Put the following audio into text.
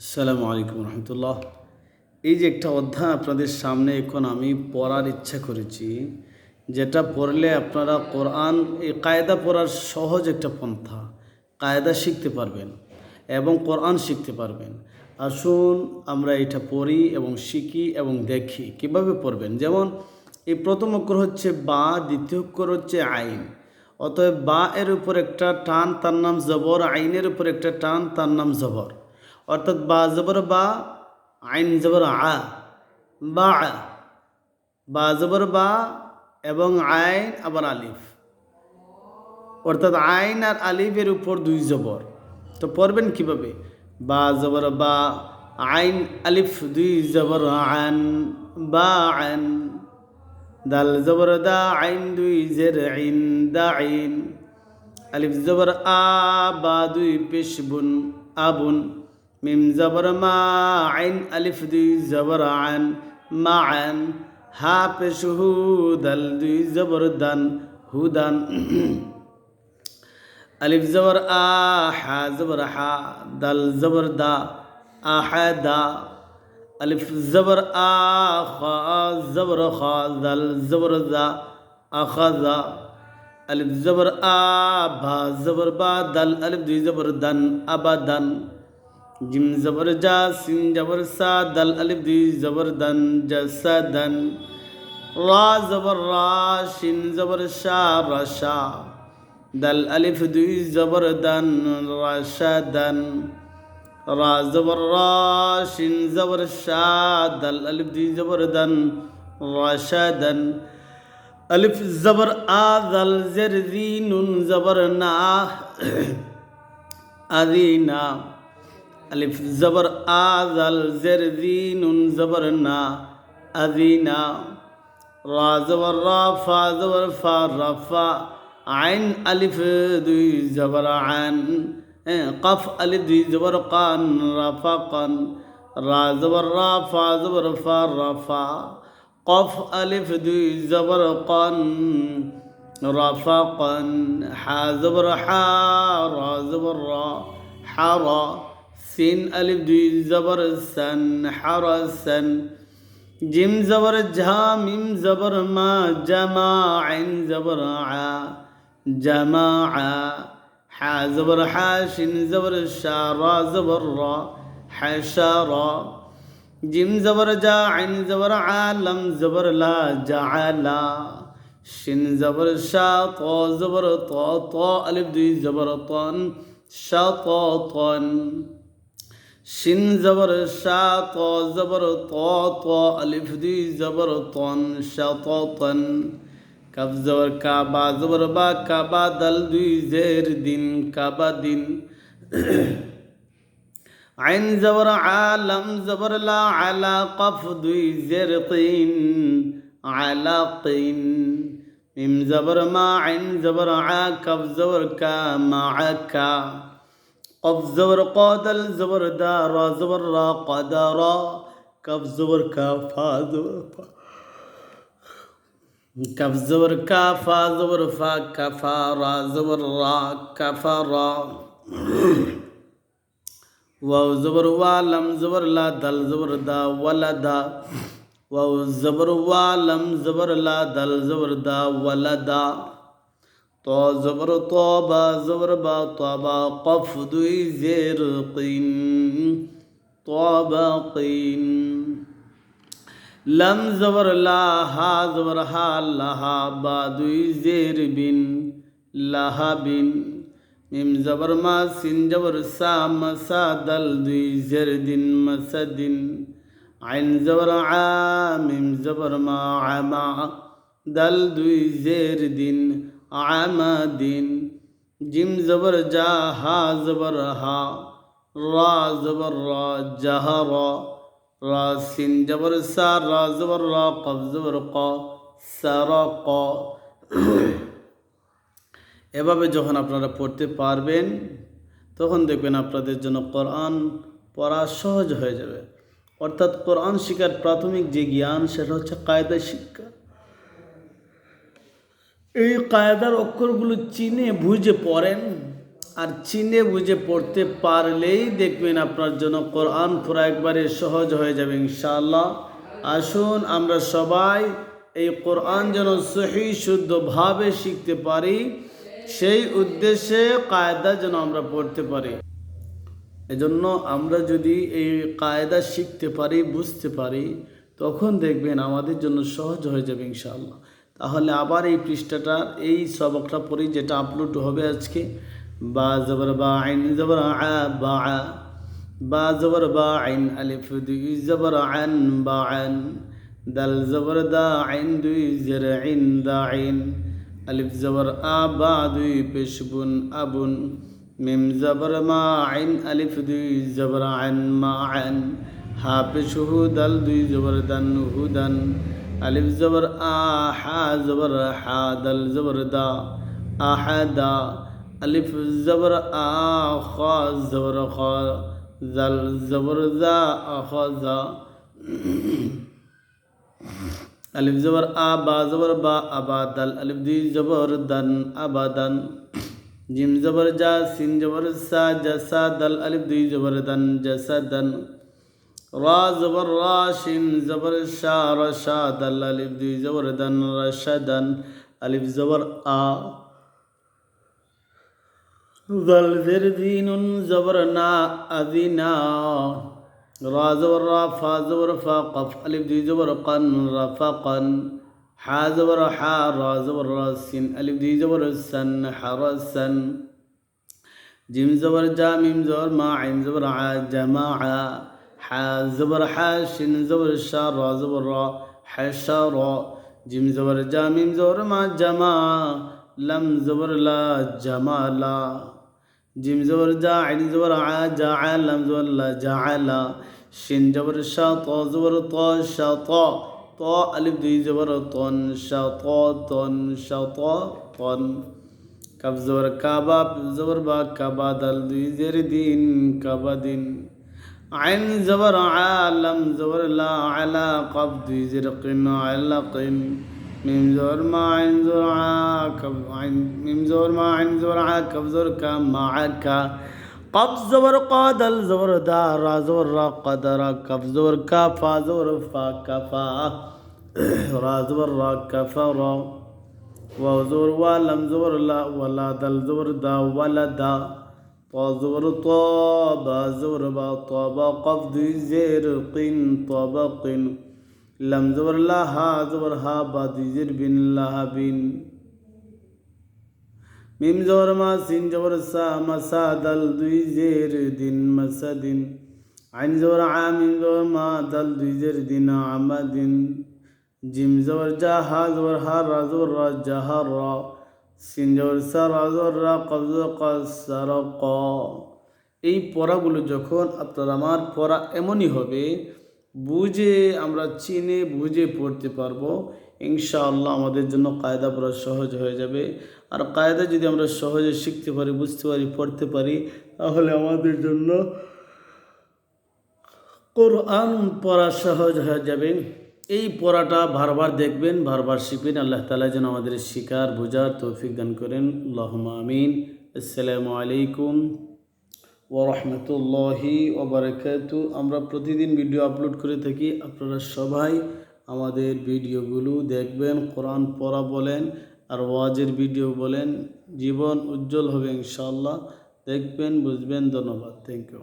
আসসালামু আলাইকুম রহমতুল্লাহ। এই যে একটা অধ্যায় আপনাদের সামনে এখন আমি পড়ার ইচ্ছা করেছি, যেটা পড়লে আপনারা কোরআন, এই কায়দা পড়ার সহজ একটা পন্থা, কায়দা শিখতে পারবেন এবং কোরআন শিখতে পারবেন। আসুন আমরা এটা পড়ি এবং শিখি এবং দেখি কীভাবে পড়বেন। যেমন, এই প্রথম অক্ষর হচ্ছে বা, দ্বিতীয় অক্ষর হচ্ছে আইন। অতএব বা এর উপর একটা টান, তার নাম জবর, আইনের উপর একটা টান, তার নাম জবর। অর্থাৎ বা জবর বা, আইন জবর আ, বা। বা জবর বা এবং আইন আবার আলিফ। অর্থাৎ আইন আর আলিফের উপর দুই জবর। তো পড়বেন কীভাবে? বা জবর বা, আইন আলিফ দুই জবর আন, বা আন। দাল জবর দা, আইন দুই জের আইন, দা আইন। আলিফ জবর আ, বা দুই পেশ বুন আবুন মিম জবর মা আইন আলিফ দুই জবর আন মা আন হা পেশ হু দাল দুই জবর দান হুদান আলিফ জবর আ হা জবর হা দাল জবর দা আহাদা ألف زبر آ خا زبر خا ذل زبر ذا أخذ ألف زبر آ با زبر با دل ألف دي زبر دن জিম জবর জা সিন জবর সা দাল আলিফ, দুই জবর দান জসা দান রা জবর রা শিন জবর শা রাশা দাল আলিফ, দুই জবর দান রাশা দান রা জবর রা শিন জবর শা দাল আলিফ, দুই জবর দান রাশা দান আলিফ জবর আ, দাল জের, জি, নুন জবর না, আদি না। ألف زبر آذل زر ذي نون زبر نا أذينا را زبر را فا زبر فا رفا عين ألف دوي زبر عن. قف ألف دوي زبر قان رفقا را زبر را فا زبر فا رفا قف ألف دوي زبر قان رفقا حا زبر حا را زبر را حرا সিন আলিফ, দুই জবর সান হারাসান জিম জবর, ঝা, মিম জবর, মা, জামা, আইন জবর, আ, জামা, আ, হা জবর, হা, শিন জবর, শা, রা জবর, র হাসা র। জিম জবর, জা, আইন জবর আলম জবর, লা, জা, লা। শিন জবর, শা, ত জবর, ত ত, আলিফ, দুই জবর তন শা, ত তন শিন জবর শা, ত জবর ত ত আলিফ দুই জবর তন শতন কব জবর কাবা জবর বা কাবা দল, দুই জের দিন কাবা দিন। আইন জবর আলম জবর লা, আলা কফ, দুই জের তিন, আলা তিন। মিম জবর মা, আইন জবর আ, কফ জবর কা, মা, কা। قف زبر قادل زبر دارا زبر را قدرا كف زبر كافا زبر فا. كف زبر كافا زبر فا كفا را زبر را كفرا واو زبر والم زبر لا دل زبر دا ولدا. واو زبر والم زبر لا دل زبر دا ولدا ত জবর তবা, জবর বা তবা, কফ দুই জের কিন তবা কিন। লম জবর লা হা জবর হা লাহা, বা দুই জের বিন, লাহা বিন। মিম জবর মা, সিন জবর সা মসা দল দুই জের দিন মসদিন আইন জবর আ, মিম জবর মা আমা দল দুই জের দিন। আমাদিন। জিম জবর যা হা জবর হা, রা জবর রা, জাহ রা সিন জবর সা, রা জবর রা কব জবর ক সার ক। এভাবে যখন আপনারা পড়তে পারবেন, তখন দেখবেন আপনাদের জন্য কোরআন পড়া সহজ হয়ে যাবে। অর্থাৎ কোরআন শিকার প্রাথমিক যে জ্ঞান, সেটা হচ্ছে কায়দা এই কায়দার অক্ষরগুলো চিনে বুঝে পড়েন আর চিনে বুঝে পড়তে পারলেই দেখবেন আপনার জন্য কোরআন পুরা একবারে সহজ হয়ে যাবে, ইনশাআল্লাহ। আসুন আমরা সবাই এই কোরআন যেন সহি শুদ্ধভাবে শিখতে পারি, সেই উদ্দেশ্যে কায়দা যেন আমরা পড়তে পারি। এজন্য আমরা যদি এই কায়দা শিখতে পারি, বুঝতে পারি, তখন দেখবেন আমাদের জন্য সহজ হয়ে যাবে, ইনশাআল্লাহ। তাহলে আবার এই পৃষ্ঠাটা, এই সবকটা পড়ি যেটা আপলোড হবে আজকে। বা জবর বা আইন, জবর আ, বা আ, বা জবর বা আইন, আলিফ দুই, জবর আন, বা আন। দাল জবর দা আইন, দুই, জের আইন, দা আইন। আলিফ জবর আ, বা দুই পেশবুন আবুন মিম জবর মা আইন, আলিফ দুই, জবর আন, মা আন। হা পেশহু দাল দুই, জবর দান হুদান আলিফ জবর আ, হা জবর হা, দাল জবর দা আহাদা আলিফ জবর আ, খ জবর খ, জাল জবর জা আখ জা। আলিফ জবর আ, বা জবর বা, আবাদাল। আলিফ দুই জবর দান, আবাদান। জিম জবর জা, সিন জবর সা জাসা দাল। আলিফ দুই জবর দান জাসা দান। را زبر راشن زبر شا رشاد الألف دوی زبر دن رشدن. ألف زبر آ. ذل ذر دین زبر نا اذنا را زبر را فا زبر فا قف. ألف دوی زبر قن رفقن. حا زبر حا را زبر را سن ألف دوی زبر سن حرسن. جیم زبر جامیم زبر ماعیم زبر ع جماعة. হা, জবর হা, শিন জবর শা, র জবর র, হা, শা, র। জিম জবর জা, মিম জবর মা জামা লাম জবর লা জামা লা। জিম জবর জা, আইন জবর আ, জা, আ, লাম জবর লা, জা, আ, লা। শিন জবর শা, ত জবর ত, শা, ত। ত, আলিফ দুই জবর তন, শা, ত, তন, শা, ত, তন। কাব জবর কাবা, জবর বা কাবা, দাল দুই জের দিন, কাবা দিন। عين زبر عالم زبر لا على قبض زرق علق. ميم زور ما عين زور عاكب ميم زور ما عين زور عاكب زور كام معك قب زور قادل زور دار زور را قدر كف زور كفا زور فا كفا را زور را كفا را. وزور ولم زور لا ولا دل زور دا ولدا طا زبر طا با زبر با طا قف ذي زير قن طبق লাম জবর লা হা জবর হা বা দিজির বিন লাহা বিন মিম জবর মা সিন জবর সা মাসা দাল দুই জের দিন মাসা দিন আইন জবর আ মিম জবর মা দাল দুই জের দিন আমা দিন জিম জবর জা হা জবর হা রা জবর রা জাহা রা সিন জবর সা রা জবর রা কবজ ক। এই পড়াগুলো যখন আপনার আমার পড়া এমনই হবে, বুঝে আমরা চিনে বুঝে পড়তে পারব। ইনশাআল্লাহ আমাদের জন্য কায়দা পড়া সহজ হয়ে যাবে। আর কায়দা যদি আমরা সহজে শিখতে পারি, বুঝতে পারি, পড়তে পারি, তাহলে আমাদের জন্য কোরআন পড়া সহজ হয়ে যাবে। এই পড়াটা বারবার দেখবেন, বারবার শিখবেন। আল্লাহ তালা যেন আমাদের শিকার, বোঝার তৌফিক দান করেন। আমিন। আসসালামু আলাইকুম ওরহমতুল্লাহি ওবরাকাতু আমরা প্রতিদিন ভিডিও আপলোড করে থাকি। আপনারা সবাই আমাদের ভিডিওগুলো দেখবেন, কোরআন পড়া বলেন আর ওয়াজের ভিডিও বলেন। জীবন উজ্জ্বল হবে ইনশাল্লাহ দেখবেন, বুঝবেন। ধন্যবাদ। Thank you